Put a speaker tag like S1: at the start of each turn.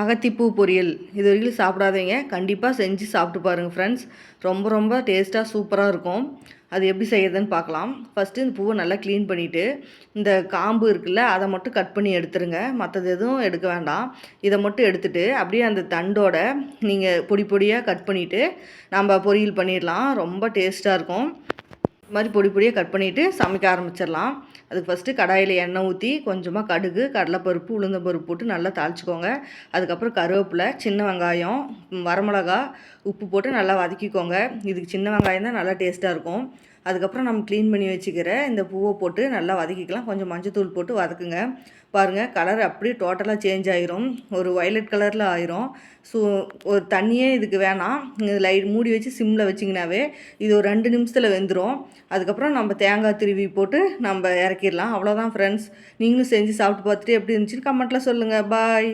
S1: அகத்திப்பூ பொரியல். இது வரைக்கும் சாப்பிடாதீங்க. கண்டிப்பாக செஞ்சு சாப்பிட்டு பாருங்கள் ஃப்ரெண்ட்ஸ் ரொம்ப ரொம்ப டேஸ்ட்டாக சூப்பராக இருக்கும். அது எப்படி செய்யறதுன்னு பார்க்கலாம். ஃபஸ்ட்டு இந்த பூவை நல்லா க்ளீன் பண்ணிவிட்டு இந்த காம்பு இருக்குல்ல அதை மட்டும் கட் பண்ணி எடுத்துருங்க. மற்றது எதுவும் எடுக்க வேண்டாம். இதை மட்டும் எடுத்துகிட்டு அப்படியே அந்த தண்டோட நீங்கள் பொடி பொடியாக கட் பண்ணிவிட்டு நம்ம பொரியல் பண்ணிடலாம். ரொம்ப டேஸ்ட்டாக இருக்கும். இது மாதிரி பொடி பொடியாக கட் பண்ணிவிட்டு சமைக்க ஆரம்பிச்சிடலாம். அதுக்கு ஃபஸ்ட்டு கடாயில் எண்ணெய் ஊற்றி கொஞ்சமாக கடுகு கடலைப்பருப்பு உளுந்தம்பருப்பு போட்டு நல்லா தாளிச்சிக்கோங்க. அதுக்கப்புறம் கருவேப்பிலை சின்ன வெங்காயம் வரமிளகா உப்பு போட்டு நல்லா வதக்கிக்கோங்க. இதுக்கு சின்ன வெங்காயம் தான் நல்லா டேஸ்ட்டாக இருக்கும். அதுக்கப்புறம் நம்ம க்ளீன் பண்ணி வச்சுக்கிற இந்த பூவை போட்டு நல்லா வதக்கிக்கலாம். கொஞ்சம் மஞ்சத்தூள் போட்டு வதக்குங்க. பாருங்கள் கலர் அப்படியே டோட்டலாக சேஞ்ச் ஆயிரும். ஒரு வயலட் கலரில் ஆயிரும். ஸோ ஒரு தண்ணியே இதுக்கு வேணாம். லைட் மூடி வச்சு சிம்மில் வச்சிங்கனாவே இது ஒரு ரெண்டு நிமிஷத்தில் வெந்துடும் அதுக்கப்புறம் நம்ம தேங்காய் திருவி போட்டு நம்ம இறக்கிடலாம். அவ்வளோதான் ஃப்ரெண்ட்ஸ் நீங்களும் செஞ்சு சாப்பிட்டு பார்த்துட்டு எப்படி இருந்துச்சுன்னு கமெண்ட்டில் சொல்லுங்கள் பாய்